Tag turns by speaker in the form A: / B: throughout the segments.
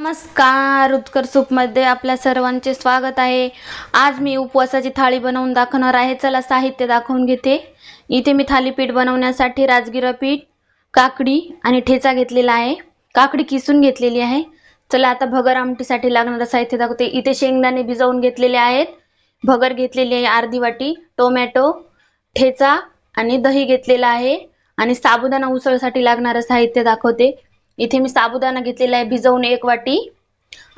A: नमस्कार उत्कर सूपमध्ये आपल्या सर्वांचे स्वागत आहे. आज मी उपवासाची थाळी बनवून दाखवणार आहे. चला साहित्य दाखवून घेते. इथे मी थालीपीठ बनवण्यासाठी राजगिरा पीठ काकडी आणि ठेचा घेतलेला आहे. काकडी किसून घेतलेली आहे. चला आता भगर आमटीसाठी लागणारं साहित्य दाखवते. इथे शेंगदाणे भिजवून घेतलेले आहेत. भगर घेतलेली आहे अर्धी वाटी टोमॅटो ठेचा आणि दही घेतलेला आहे. आणि साबुदाणा उसळसाठी लागणारं साहित्य दाखवते. इथे मी साबुदाणा घेतलेला आहे भिजवून एक वाटी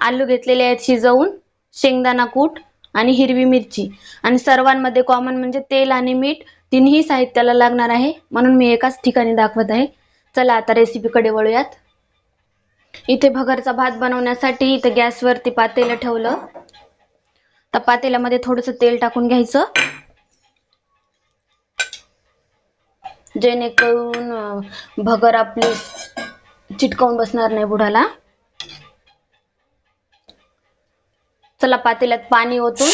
A: आलू घेतलेले आहेत शिजवून शेंगदाणा कूट आणि हिरवी मिरची. आणि सर्वांमध्ये कॉमन म्हणजे तेल आणि मीठ तिन्ही साहित्याला लागणार आहे. म्हणून मी एकाच ठिकाणी दाखवत आहे. चला आता रेसिपीकडे वळूयात. इथे भगरचा भात बनवण्यासाठी इथे गॅसवरती पातेलं ठेवलं. तर पातेल्यामध्ये थोडंसं तेल टाकून घ्यायचं. जेणेकरून भगर आपली चिटकावून बसणार नाही बुडाला. चला पातेल्यात पाणी ओतून.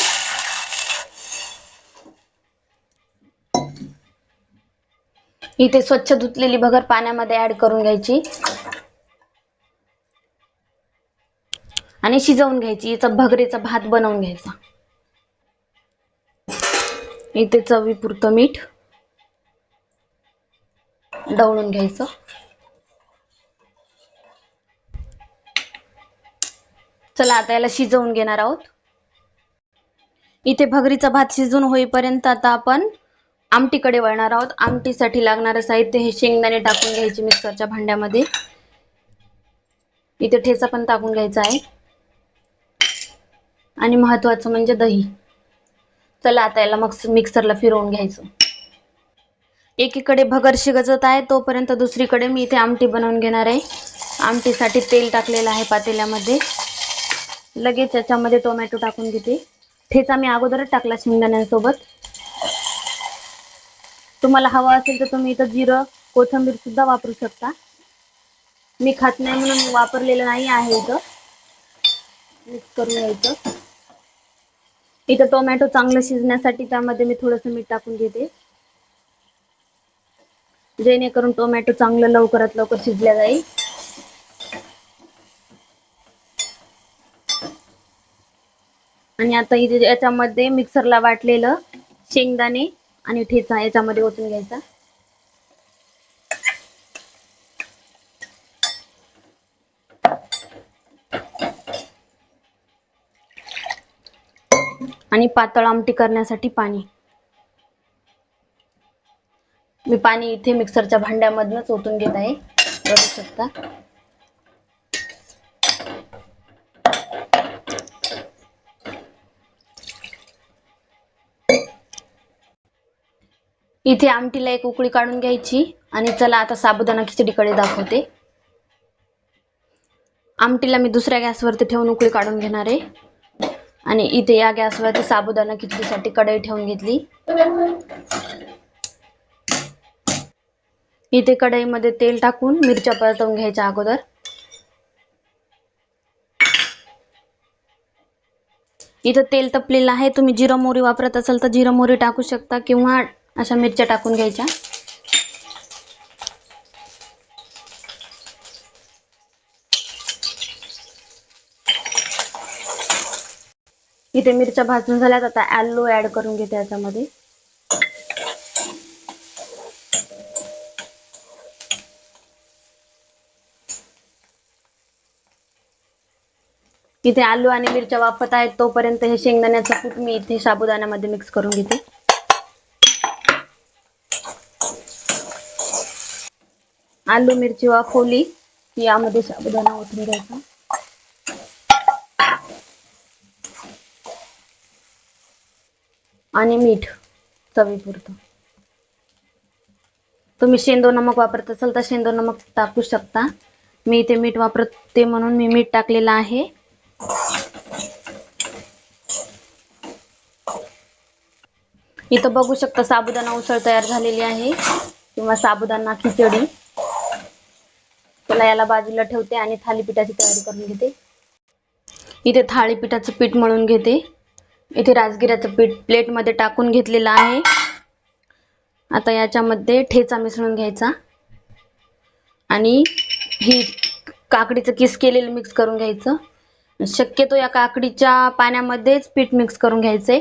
A: इथे स्वच्छ धुतलेली भगर पाण्यामध्ये ऍड करून घ्यायची. आणि शिजवून घ्यायची. याचा भगरीचा भात बनवून घ्यायचा. इथे चवीपुरतं मीठ डवळून घ्यायचं. चला आता याला शिजवून घेणार आहोत. इथे भगरीचा भात शिजून होईपर्यंत आता आपण आमटीकडे वळणार आहोत. आमटीसाठी लागणारं साहित्य हे शेंगदाणे टाकून घ्यायचे मिक्सरच्या भांड्यामध्ये. इथे ठेचा पण टाकून घ्यायचा आहे. आणि महत्वाचं म्हणजे दही. चला आता याला मग मिक्सरला फिरवून घ्यायचं. एकीकडे भगर शिगजत आहे तोपर्यंत दुसरीकडे मी इथे आमटी बनवून घेणार आहे. आमटीसाठी तेल टाकलेलं आहे पातेल्यामध्ये. लगेच याच्यामध्ये टोमॅटो टाकून घेते. ठेचा मी अगोदरच टाकला शेंगदाण्यांसोबत. तुम्हाला हवा असेल तर तुम्ही इथं जिरं कोथिंबीर सुद्धा वापरू शकता. मी खात नाही म्हणून वापरलेलं नाही आहे इथं. मिक्स करून घ्यायचं इथं टोमॅटो चांगलं शिजण्यासाठी त्यामध्ये मी थोडंसं मीठ टाकून घेते. जेणेकरून टोमॅटो चांगलं लवकरात लवकर शिजल्या जाईल. आणि आता इथे याच्यामध्ये मिक्सरला वाटलेलं शेंगदाणे आणि ठेचा याच्यामध्ये ओतून घ्यायचा. आणि पातळ आमटी करण्यासाठी पाणी. मी पाणी इथे मिक्सरच्या भांड्यामधनच ओतून घेत आहे. बघू शकता. इथे आमटीला एक उकळी काढून घ्यायची आणि चला आता साबुदाणा खिचडीकडे दाखवते. आमटीला मी दुसऱ्या गॅसवरती ठेवून उकळी काढून घेणार आहे. आणि इथे या गॅसवरती साबुदाणा खिचडीसाठी कढई ठेवून घेतली. इथे कढईमध्ये तेल टाकून मिरच्या परतवून घ्यायच्या अगोदर. इथं तेल तपलेलं आहे. तुम्ही जिरा मोहरी वापरत असाल तर जिरा मोहरी टाकू शकता किंवा अशा मिरच्या टाकून घ्यायच्या. इथे मिरच्या भाजून झाल्यात आता ॲलो ऍड करून घेते याच्यामध्ये. इथे आलू आणि मिरच्या वापरत आहेत तोपर्यंत हे शेंगदाण्याचं कूट मी इथे साबुदाण्यामध्ये मिक्स करून घेते. आलू मिरची वाफवली की यामध्ये साबुदाणा ओतून घ्यायचा. आणि मीठ चवीपुरतं. तुम्ही शेंदो नमक वापरत असाल तर शेंदो नमक टाकू शकता. मी इथे मीठ वापरते म्हणून मी मीठ टाकलेलं आहे. इथं बघू शकता साबुदाणा उसळ तयार झालेली आहे किंवा साबुदाणा खिचडी. मसाला याला बाजूला ठेवते आणि थालीपीठाची तयारी करून घेते. इथे थाळीपीठाचं पीठ मळून घेते. इथे राजगिऱ्याचं पीठ प्लेटमध्ये टाकून घेतलेलं आहे. आता याच्यामध्ये ठेचा मिसळून घ्यायचा. आणि ही काकडीचं किस केलेलं मिक्स करून घ्यायचं. शक्यतो या काकडीच्या पाण्यामध्येच पीठ मिक्स करून घ्यायचंय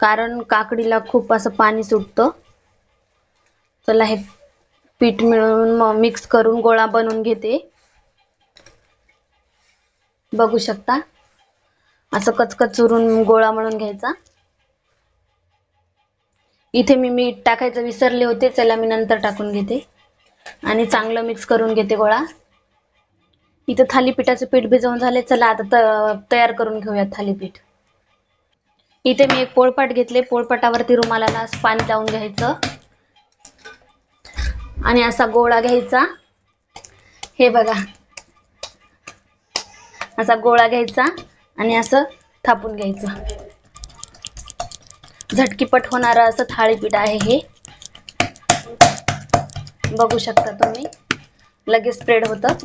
A: कारण काकडीला खूप असं पाणी सुटतं. चला हे पीठ मिळून मिक्स करून गोळा बनवून घेते. बघू शकता? असं कचकच चुरून गोळा म्हणून घ्यायचा. इथे मी मीठ टाकायचं विसरले होते त्याला मी नंतर टाकून घेते. आणि चांगलं मिक्स करून घेते गोळा. इथं थालीपीठाचं पीठ भिजवून झाले चला आता त- तयार करून घेऊयात थालीपीठ. इथे मी एक पोळपाट घेतले पोळपाटावरती रुमालाला पाणी लावून घ्यायचं. आणि असा गोळा घ्यायचा. हे बघा. असा गोळा घ्यायचा आणि असं थापून घ्यायचं. झटकीपट होणारं असं थाळीपीठ आहे हे. बघू शकता तुम्ही. लगेच स्प्रेड होतं.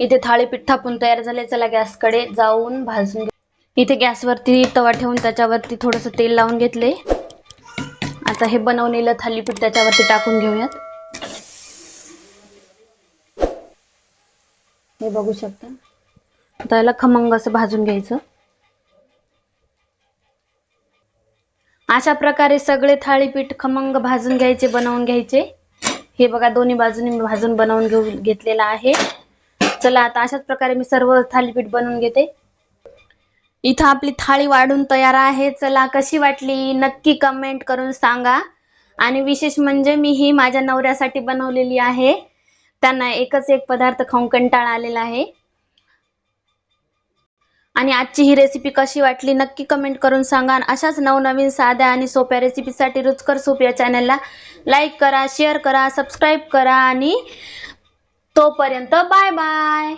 A: इथे थाळीपीठ थापून तयार झाले चला गॅसकडे जाऊन भाजून इथे गॅसवरती तवा ठेवून त्याच्यावरती थोडंसं तेल लावून घेतले. आता हे बनवलेलं थालीपीठ त्याच्यावरती टाकून घेऊयात. हे बघू शकता. आता याला खमंग असं भाजून घ्यायचं. अशा प्रकारे सगळे थाळीपीठ खमंग भाजून घ्यायचे बनवून घ्यायचे. हे बघा दोन्ही बाजूने भाजून बनवून घेऊ घेतलेलं आहे. चला आता अशाच प्रकारे मी सर्व थालीपीठ बनवून घेते. इथं आपली थाळी वाढून तयार आहे. चला कशी वाटली? नक्की कमेंट करून सांगा. आणि विशेष म्हणजे मी ही माझ्या नवऱ्यासाठी बनवलेली आहे. त्यांना एकच एक पदार्थ खाऊन कंटाळा आलेला आहे. आणि आजची ही रेसिपी कशी वाटली? नक्की कमेंट करून सांगा. आणि अशाच नवनवीन साध्या आणि सोप्या रेसिपीसाठी रुचकर सोप या चॅनलला लाईक करा शेअर करा सबस्क्राईब करा. आणि तोपर्यंत बाय बाय